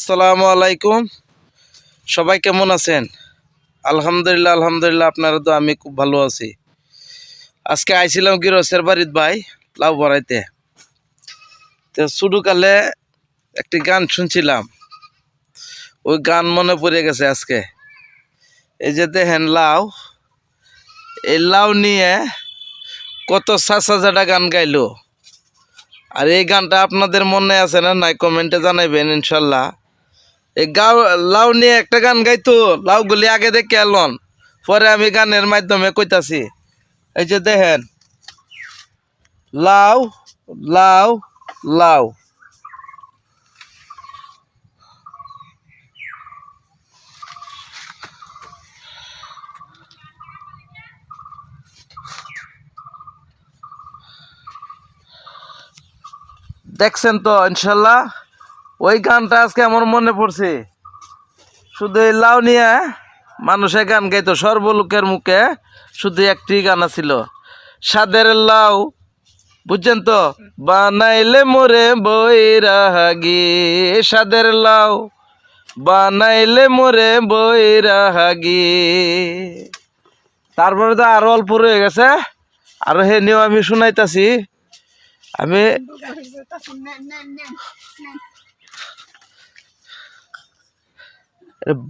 আসসালামু আলাইকুম। সবাই কেমন আছেন? আলহামদুলিল্লাহ আলহামদুলিল্লাহ, আপনারা তো আমি খুব ভালো আছি। আজকে আইছিলাম কি রসের বাড়িত ভাই, লাউ বড়াইতে। তো শুরুকালে একটি গান শুনছিলাম। ওই গান মনে পড়ে গেছে আজকে। এই যে দেখেন লাউ, এই লাউ নিয়ে কত সাসা জাটা গান গাইলো। আর এই গানটা আপনাদের মনে আছে না নাই? কমেন্টে জানাইবেন ইনশাল্লাহ। এই গাও, লাউ নিয়ে একটা গান গাইতো, লাউগুলি আগে দেখে এলন। পরে আমি গানের মাধ্যমে কইতাছি, এই যে দেখেন, লাউ লাউ লাউ। দেখছেন তো, ইনশাল্লাহ? ওই গানটা আজকে আমার মনে পড়ছে। শুধু এই লাউ নিয়ে মানুষে গান গাইতো, সর্বলোকের মুখে শুধু একটি গান ছিল সাদের লাউ, বুঝছেন তো? বানাইলে মোরে বৈরাগি। সাদের লাউ, বানাইলে মোরে বৈরাগি। তারপরে তো আরও অল্প রয়ে গেছে। আরও হে নিয়েও আমি শুনাইতাছি। আমি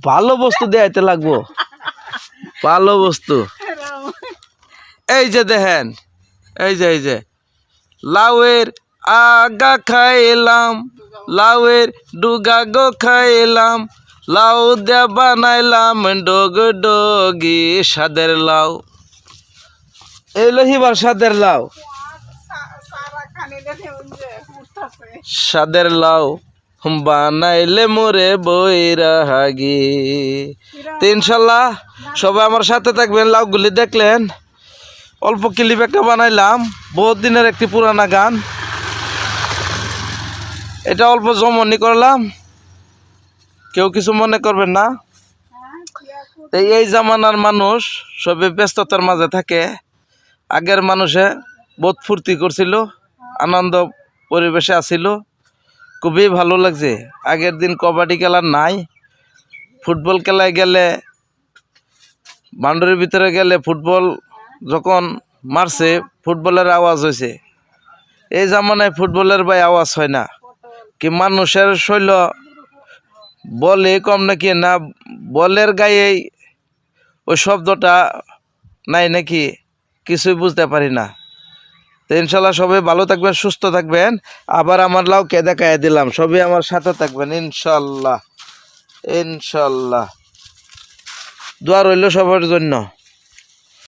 ভালো বস্তু দেয়াইতে লাগবো। ভালো বস্তু। এই যে দেখেন এই যে এই যে। লাউয়ের আগা খাইলাম লাউয়ের ডুগা গো খাইলাম লাউ দে বানাইলাম ডগ ডগি সাদের লাউ। এই লহিবার সাদের লাউ। সাদের লাউ। বানাইলে মোরে বৈরাগি। তো ইনশাল্লাহ সবাই আমার সাথে থাকবেন, লাউগুলি দেখলেন। অল্প ক্লিপ একটা বানাইলাম, বহুত দিনের একটি পুরানা গান। এটা অল্প জমনি করলাম। কেউ কিছু মনে করবেন না? তো এই জামানার মানুষ সবে ব্যস্ততার মাঝে থাকে। আগের মানুষে বহুত ফুর্তি করছিল, আনন্দ পরিবেশে আছিল। খুবই ভালো লাগছে। আগের দিন কবাডি খেলা নাই। ফুটবল খেলায় গেলে, বাউন্ডারির ভিতরে গেলে ফুটবল যখন মারছে, ফুটবলের আওয়াজ হয়েছে এই জামানায় ফুটবলের ভাই আওয়াজ হয় না। কি মানুষের শৈল বলে কম নাকি না? বলের গায়ে ওই শব্দটা নাই নাকি? কিছুই বুঝতে পারি না। তো ইনশাল্লাহ সবাই ভালো থাকবেন, সুস্থ থাকবেন। আবার আমার লাউ কেদা কায়া দিলাম, সবই আমার সাথে থাকবেন, ইনশাল্লাহ। ইনশাল্লাহ। দোয়া রইল সবার জন্য।